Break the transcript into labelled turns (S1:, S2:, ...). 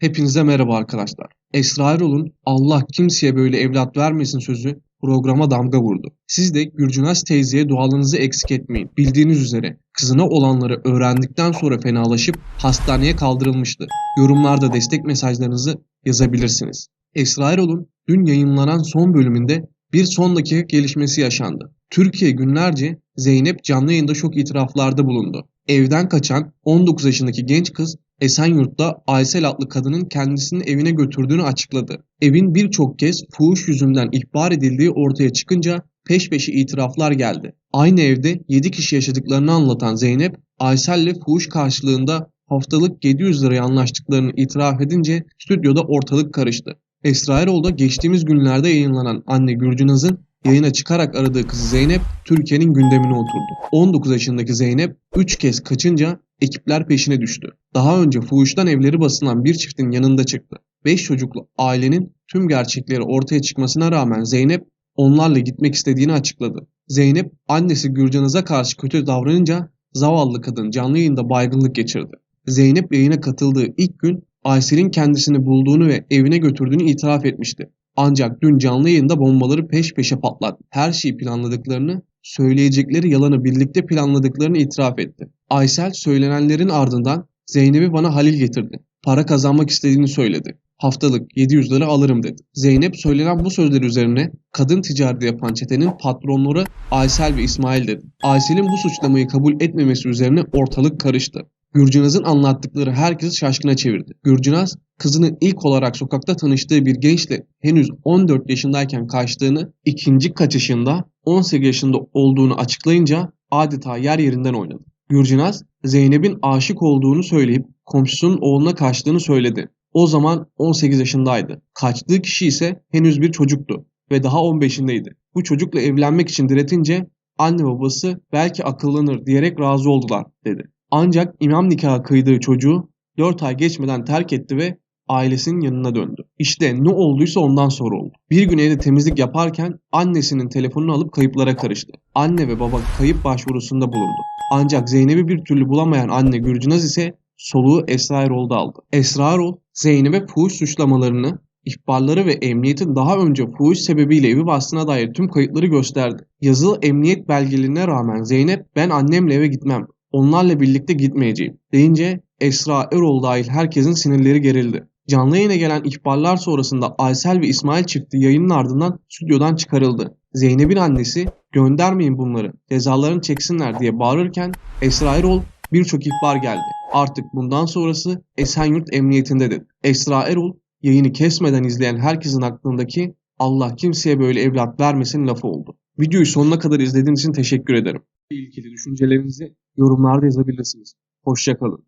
S1: Hepinize merhaba arkadaşlar. Esra Erol'un Allah kimseye böyle evlat vermesin sözü programa damga vurdu. Siz de Gürcünaz teyzeye dualarınızı eksik etmeyin. Bildiğiniz üzere kızına olanları öğrendikten sonra fenalaşıp hastaneye kaldırılmıştı. Yorumlarda destek mesajlarınızı yazabilirsiniz. Esra Erol'un dün yayınlanan son bölümünde bir son dakika gelişmesi yaşandı. Türkiye günlerce Zeynep canlı yayında şok itiraflarda bulundu. Evden kaçan 19 yaşındaki genç kız Esenyurt'ta Aysel adlı kadının kendisini evine götürdüğünü açıkladı. Evin birçok kez fuhuş yüzünden ihbar edildiği ortaya çıkınca peş peşe itiraflar geldi. Aynı evde 7 kişi yaşadıklarını anlatan Zeynep, Aysel'le fuhuş karşılığında haftalık 700 liraya anlaştıklarını itiraf edince stüdyoda ortalık karıştı. Esra Erol da geçtiğimiz günlerde yayınlanan anne Gürcünaz'ın yayına çıkarak aradığı kızı Zeynep Türkiye'nin gündemine oturdu. 19 yaşındaki Zeynep 3 kez kaçınca ekipler peşine düştü. Daha önce fuhuştan evleri basılan bir çiftin yanında çıktı. 5 çocuklu ailenin tüm gerçekleri ortaya çıkmasına rağmen Zeynep onlarla gitmek istediğini açıkladı. Zeynep annesi Gürcanız'a karşı kötü davranınca zavallı kadın canlı yayında baygınlık geçirdi. Zeynep yayına katıldığı ilk gün Aysel'in kendisini bulduğunu ve evine götürdüğünü itiraf etmişti. Ancak dün canlı yayında bombaları peş peşe patlattı. Her şeyi planladıklarını, söyleyecekleri yalanı birlikte planladıklarını itiraf etti. Aysel söylenenlerin ardından Zeynep'i bana Halil getirdi. Para kazanmak istediğini söyledi. Haftalık 700 lira alırım dedi. Zeynep söylenen bu sözler üzerine kadın ticareti yapan çetenin patronları Aysel ve İsmail dedi. Aysel'in bu suçlamayı kabul etmemesi üzerine ortalık karıştı. Gürcünaz'ın anlattıkları herkesi şaşkına çevirdi. Gürcünaz, kızının ilk olarak sokakta tanıştığı bir gençle henüz 14 yaşındayken kaçtığını, ikinci kaçışında 18 yaşında olduğunu açıklayınca adeta yer yerinden oynadı. Gürcünaz, Zeynep'in aşık olduğunu söyleyip komşusunun oğluna kaçtığını söyledi. O zaman 18 yaşındaydı. Kaçtığı kişi ise henüz bir çocuktu ve daha 15'indeydi. Bu çocukla evlenmek için diretince anne babası belki akıllanır diyerek razı oldular dedi. Ancak imam nikahı kıydığı çocuğu 4 ay geçmeden terk etti ve ailesinin yanına döndü. İşte ne olduysa ondan sonra oldu. Bir gün evde temizlik yaparken annesinin telefonunu alıp kayıplara karıştı. Anne ve baba kayıp başvurusunda bulundu. Ancak Zeynep'i bir türlü bulamayan anne Gürcünaz ise soluğu Esra Erol'da aldı. Esra Erol, Zeynep'e fuhuş suçlamalarını, ihbarları ve emniyetin daha önce fuhuş sebebiyle evi bastığına dair tüm kayıtları gösterdi. Yazılı emniyet belgelerine rağmen Zeynep ben annemle eve gitmem, onlarla birlikte gitmeyeceğim deyince Esra Erol dahil herkesin sinirleri gerildi. Canlı yayına gelen ihbarlar sonrasında Aysel ve İsmail çifti yayının ardından stüdyodan çıkarıldı. Zeynep'in annesi göndermeyin bunları cezalarını çeksinler diye bağırırken Esra Erol birçok ihbar geldi. Artık bundan sonrası Esenyurt Emniyetinde dedi. Esra Erol yayını kesmeden izleyen herkesin aklındaki Allah kimseye böyle evlat vermesin lafı oldu. Videoyu sonuna kadar izlediğiniz için teşekkür ederim. İlgili düşüncelerinizi yorumlarda yazabilirsiniz. Hoşçakalın.